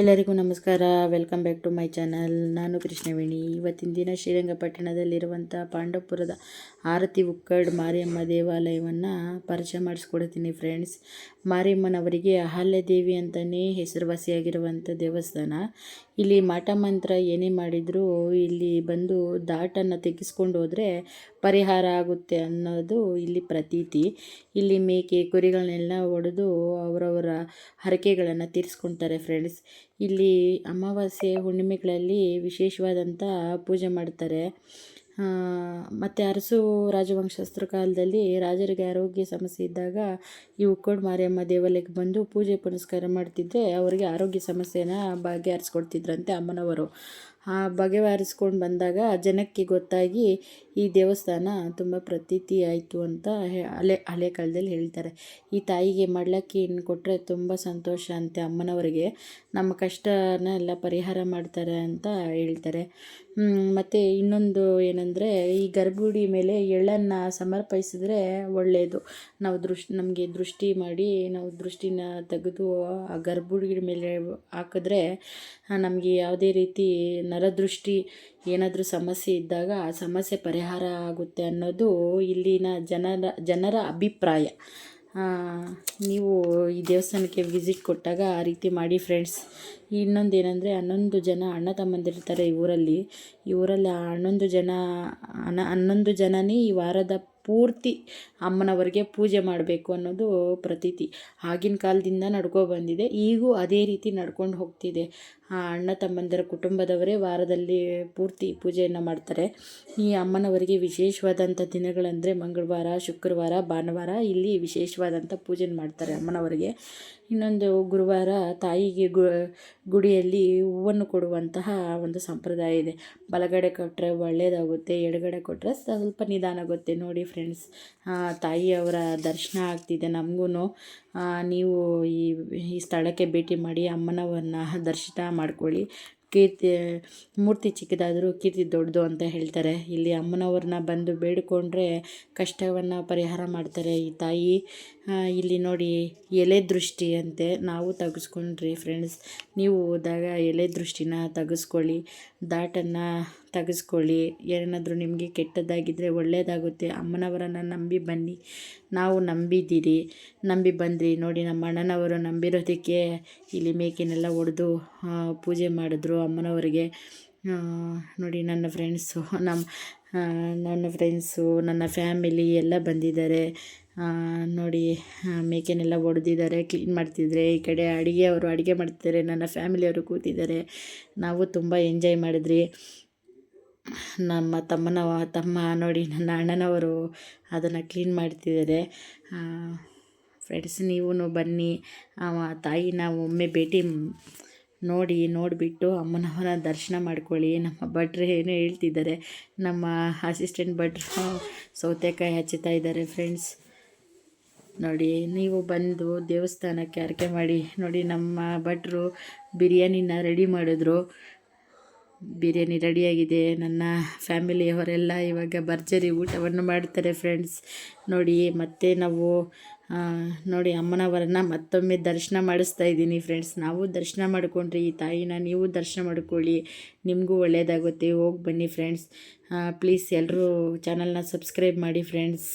ಎಲ್ಲರಿಗೂ ನಮಸ್ಕಾರ. Welcome back to my channel ನಾನು ಕೃಷ್ಣವೇಣಿ. ಇವತ್ತಿನ ದಿನ ಶ್ರೀರಂಗಪಟ್ಟಣದಲ್ಲಿರುವಂಥ ಪಾಂಡವಪುರದ ಆರತಿ ಉಕ್ಕಡ್ ಮಾರಿಯಮ್ಮ ದೇವಾಲಯವನ್ನು ಪರಿಚಯ ಮಾಡಿಸ್ಕೊಡ್ತೀನಿ ಫ್ರೆಂಡ್ಸ್ ಮಾರಿಯಮ್ಮನವರಿಗೆ ಅಹಲ್ಯ ದೇವಿ ಅಂತಲೇ ಹೆಸರುವಾಸಿಯಾಗಿರುವಂಥ ದೇವಸ್ಥಾನ. ಇಲ್ಲಿ ಮಾಟ ಮಂತ್ರ ಏನೇ ಮಾಡಿದರೂ ಇಲ್ಲಿ ಬಂದು ದಾಟನ್ನು ತೆಗೆಸ್ಕೊಂಡು ಹೋದರೆ ಪರಿಹಾರ ಆಗುತ್ತೆ ಅನ್ನೋದು ಇಲ್ಲಿ ಪ್ರತೀತಿ. ಇಲ್ಲಿ ಮೇಕೆ ಕುರಿಗಳನ್ನೆಲ್ಲ ಒಡೆದು ಅವರವರ ಹರಕೆಗಳನ್ನು ತೀರಿಸ್ಕೊಳ್ತಾರೆ ಫ್ರೆಂಡ್ಸ್ ಇಲ್ಲಿ ಅಮಾವಾಸ್ಯೆ ಹುಣ್ಣಿಮೆಗಳಲ್ಲಿ ವಿಶೇಷವಾದಂಥ ಪೂಜೆ ಮಾಡ್ತಾರೆ. ಮತ್ತು ಅರಸು ರಾಜವಂಶಸ್ತ್ರ ಕಾಲದಲ್ಲಿ ರಾಜರಿಗೆ ಆರೋಗ್ಯ ಸಮಸ್ಯೆ ಇದ್ದಾಗ ಈ ಉಕ್ಕೋಡು ಮಾರಿಯಮ್ಮ ದೇವಾಲಯಕ್ಕೆ ಬಂದು ಪೂಜೆ ಪುನಸ್ಕಾರ ಮಾಡ್ತಿದ್ದರೆ ಅವರಿಗೆ ಆರೋಗ್ಯ ಸಮಸ್ಯೆನ ಬಗೆಹರಿಸ್ಕೊಡ್ತಿದ್ರಂತೆ ಅಮ್ಮನವರು. ಬಗೆಹರಿಸ್ಕೊಂಡು ಬಂದಾಗ ಜನಕ್ಕೆ ಗೊತ್ತಾಗಿ ಈ ದೇವಸ್ಥಾನ ತುಂಬ ಪ್ರತೀತಿ ಆಯಿತು ಅಂತ ಹಳೆ ಹಳೆ ಕಾಲದಲ್ಲಿ ಹೇಳ್ತಾರೆ. ಈ ತಾಯಿಗೆ ಮಡ್ಲಕ್ಕಿಯನ್ನು ಕೊಟ್ಟರೆ ತುಂಬ ಸಂತೋಷ ಅಂತೆ ಅಮ್ಮನವರಿಗೆ. ನಮ್ಮ ಕಷ್ಟನ ಎಲ್ಲ ಪರಿಹಾರ ಮಾಡ್ತಾರೆ ಅಂತ ಹೇಳ್ತಾರೆ. ಮತ್ತು ಇನ್ನೊಂದು ಏನಂದರೆ ಈ ಗರ್ಭಗುಡಿ ಮೇಲೆ ಎಳ್ಳನ್ನು ಸಮರ್ಪಿಸಿದ್ರೆ ಒಳ್ಳೆಯದು ನಾವು ದೃಷ್ಟಿ ನಮಗೆ ದೃಷ್ಟಿ ಮಾಡಿ ನಾವು ದೃಷ್ಟಿನ ತೆಗೆದು ಆ ಗರ್ಭಗುಡಿ ಮೇಲೆ ಹಾಕಿದ್ರೆ ನಮಗೆ ಯಾವುದೇ ರೀತಿ ನರದೃಷ್ಟಿ ಏನಾದರೂ ಸಮಸ್ಯೆ ಇದ್ದಾಗ ಆ ಸಮಸ್ಯೆ ಪರಿಹಾರ ಆಗುತ್ತೆ ಅನ್ನೋದು ಇಲ್ಲಿನ ಜನರ ಜನರ ಅಭಿಪ್ರಾಯ. ನೀವು ಈ ದೇವಸ್ಥಾನಕ್ಕೆ ವಿಸಿಟ್ ಕೊಟ್ಟಾಗ ಆ ರೀತಿ ಮಾಡಿ ಫ್ರೆಂಡ್ಸ್ ಇನ್ನೊಂದು ಏನಂದರೆ ಹನ್ನೊಂದು ಜನ ಅಣ್ಣ ತಮ್ಮಂದಿರ್ತಾರೆ ಈ ಊರಲ್ಲಿ. ಈ ಊರಲ್ಲಿ ಆ ಹನ್ನೊಂದು ಜನ, ಅನ, ಹನ್ನೊಂದು ಜನನೇ ಈ ವಾರದ ಪೂರ್ತಿ ಅಮ್ಮನವರಿಗೆ ಪೂಜೆ ಮಾಡಬೇಕು ಅನ್ನೋದು ಪ್ರತೀತಿ. ಆಗಿನ ಕಾಲದಿಂದ ನಡ್ಕೊ ಬಂದಿದೆ, ಈಗೂ ಅದೇ ರೀತಿ ನಡ್ಕೊಂಡು ಹೋಗ್ತಿದೆ. ಅಣ್ಣ ತಮ್ಮಂದಿರ ಕುಟುಂಬದವರೇ ವಾರದಲ್ಲಿ ಪೂರ್ತಿ ಪೂಜೆಯನ್ನು ಮಾಡ್ತಾರೆ. ಈ ಅಮ್ಮನವರಿಗೆ ವಿಶೇಷವಾದಂಥ ದಿನಗಳಂದರೆ ಮಂಗಳವಾರ, ಶುಕ್ರವಾರ, ಭಾನುವಾರ ಇಲ್ಲಿ ವಿಶೇಷವಾದಂಥ ಪೂಜೆ ಮಾಡ್ತಾರೆ ಅಮ್ಮನವರಿಗೆ. ಇನ್ನೊಂದು ಗುರುವಾರ ತಾಯಿಗೆ ಗುಡಿಯಲ್ಲಿ ಹೂವನ್ನು ಕೊಡುವಂತಹ ಒಂದು ಸಂಪ್ರದಾಯ ಇದೆ. ಬಲಗಡೆ ಕೊಟ್ಟರೆ ಒಳ್ಳೆಯದಾಗುತ್ತೆ ಎಡಗಡೆ ಕೊಟ್ಟರೆ ಸ್ವಲ್ಪ ನಿಧಾನ ಆಗುತ್ತೆ. ನೋಡಿ ಫ್ರೆಂಡ್ಸ್ ತಾಯಿಯವರ ದರ್ಶನ ಆಗ್ತಿದೆ ನಮಗೂ ನೀವು ಈ ಈ ಸ್ಥಳಕ್ಕೆ ಭೇಟಿ ಮಾಡಿ ಅಮ್ಮನವರನ್ನ ದರ್ಶನ ಮಾಡ್ಕೊಳ್ಳಿ. ಕೀರ್ತಿ, ಮೂರ್ತಿ ಚಿಕ್ಕದಾದರೂ ಕೀರ್ತಿ ದೊಡ್ಡದು ಅಂತ ಹೇಳ್ತಾರೆ. ಇಲ್ಲಿ ಅಮ್ಮನವ್ರನ್ನ ಬಂದು ಬೇಡಿಕೊಂಡ್ರೆ ಕಷ್ಟವನ್ನು ಪರಿಹಾರ ಮಾಡ್ತಾರೆ ಈ ತಾಯಿ. ಇಲ್ಲಿ ನೋಡಿ, ಎಲೆ ದೃಷ್ಟಿ ಅಂತೆ. ನಾವು ತೆಗೆಸ್ಕೊಂಡ್ರಿ ಫ್ರೆಂಡ್ಸ್ ನೀವು ಹೋದಾಗ ಎಲೆ ದೃಷ್ಟಿನ ತೆಗೆಸ್ಕೊಳ್ಳಿ. ದಾಟನ್ನು ತೆಗೆಸ್ಕೊಳ್ಳಿ. ಏನಾದರೂ ನಿಮಗೆ ಕೆಟ್ಟದ್ದಾಗಿದ್ದರೆ ಒಳ್ಳೆಯದಾಗುತ್ತೆ ಅಮ್ಮನವರನ್ನು ನಂಬಿ ಬನ್ನಿ. ನಾವು ನಂಬಿದ್ದೀರಿ. ನಂಬಿ ಬಂದ್ರಿ. ನೋಡಿ, ನಮ್ಮ ಅಣ್ಣನವರು ನಂಬಿರೋದಕ್ಕೆ ಇಲ್ಲಿ ಮೇಕೆನೆಲ್ಲ ಒಡೆದು ಪೂಜೆ ಮಾಡಿದ್ರು ಅಮ್ಮನವರಿಗೆ. ನೋಡಿ, ನನ್ನ ಫ್ರೆಂಡ್ಸು ನಮ್ಮ ನನ್ನ ಫ್ರೆಂಡ್ಸು ನನ್ನ ಫ್ಯಾಮಿಲಿ ಎಲ್ಲ ಬಂದಿದ್ದಾರೆ. ನೋಡಿ ಮೇಕೆನೆಲ್ಲ ಹೊಡೆದಿದ್ದಾರೆ ಕ್ಲೀನ್ ಮಾಡ್ತಿದ್ರೆ ಈ ಕಡೆ ಅಡುಗೆ ಅವರು ಅಡುಗೆ ಮಾಡ್ತಿದ್ದಾರೆ. ನನ್ನ ಫ್ಯಾಮಿಲಿಯವರು ಕೂತಿದ್ದಾರೆ. ನಾವು ತುಂಬ ಎಂಜಾಯ್ ಮಾಡಿದ್ರಿ. ನಮ್ಮ ತಮ್ಮನ ತಮ್ಮ ನೋಡಿ ನನ್ನ ಅಣ್ಣನವರು ಅದನ್ನು ಕ್ಲೀನ್ ಮಾಡ್ತಿದ್ದಾರೆ. ಫ್ರೆಂಡ್ಸ್ ನೀವೂ ಬನ್ನಿ. ತಾಯಿನ ಒಮ್ಮೆ ಭೇಟಿ ನೋಡಿ, ನೋಡಿಬಿಟ್ಟು ಅಮ್ಮನವರ ದರ್ಶನ ಮಾಡ್ಕೊಳ್ಳಿ. ನಮ್ಮ ಭಟ್ರು ಏನೋ ಹೇಳ್ತಿದ್ದಾರೆ, ನಮ್ಮ ಅಸಿಸ್ಟೆಂಟ್ ಭಟ್ರು ಸೌತೆಕಾಯಿ ಹಚ್ಚುತ್ತಾ ಇದ್ದಾರೆ ಫ್ರೆಂಡ್ಸ್ ನೋಡಿ, ನೀವು ಬಂದು ದೇವಸ್ಥಾನಕ್ಕೆ ಆರಕೆ ಮಾಡಿ, ನೋಡಿ ನಮ್ಮ ಭಟ್ರು ಬಿರಿಯಾನಿನ ರೆಡಿ ಮಾಡಿದ್ರು. ಬಿರಿಯಾನಿ ರೆಡಿಯಾಗಿದೆ. ನನ್ನ ಫ್ಯಾಮಿಲಿಯವರೆಲ್ಲ ಇವಾಗ ಭರ್ಜರಿ ಊಟವನ್ನು ಮಾಡ್ತಾರೆ ಫ್ರೆಂಡ್ಸ್. ನೋಡಿ, ಮತ್ತೆ ನಾವು ನೋಡಿ ಅಮ್ಮನವರನ್ನ ಮತ್ತೊಮ್ಮೆ ದರ್ಶನ ಮಾಡಿಸ್ತಾ ಇದ್ದೀನಿ ಫ್ರೆಂಡ್ಸ್. ನಾವು ದರ್ಶನ ಮಾಡಿಕೊಂಡ್ರಿ ಈ ತಾಯಿನ ನೀವು ದರ್ಶನ ಮಾಡ್ಕೊಳ್ಳಿ. ನಿಮಗೂ ಒಳ್ಳೆಯದಾಗುತ್ತೆ ಹೋಗಿ ಬನ್ನಿ ಫ್ರೆಂಡ್ಸ್. ಪ್ಲೀಸ್ ಎಲ್ಲರೂ ಚಾನಲ್ನ ಸಬ್ಸ್ಕ್ರೈಬ್ ಮಾಡಿ ಫ್ರೆಂಡ್ಸ್.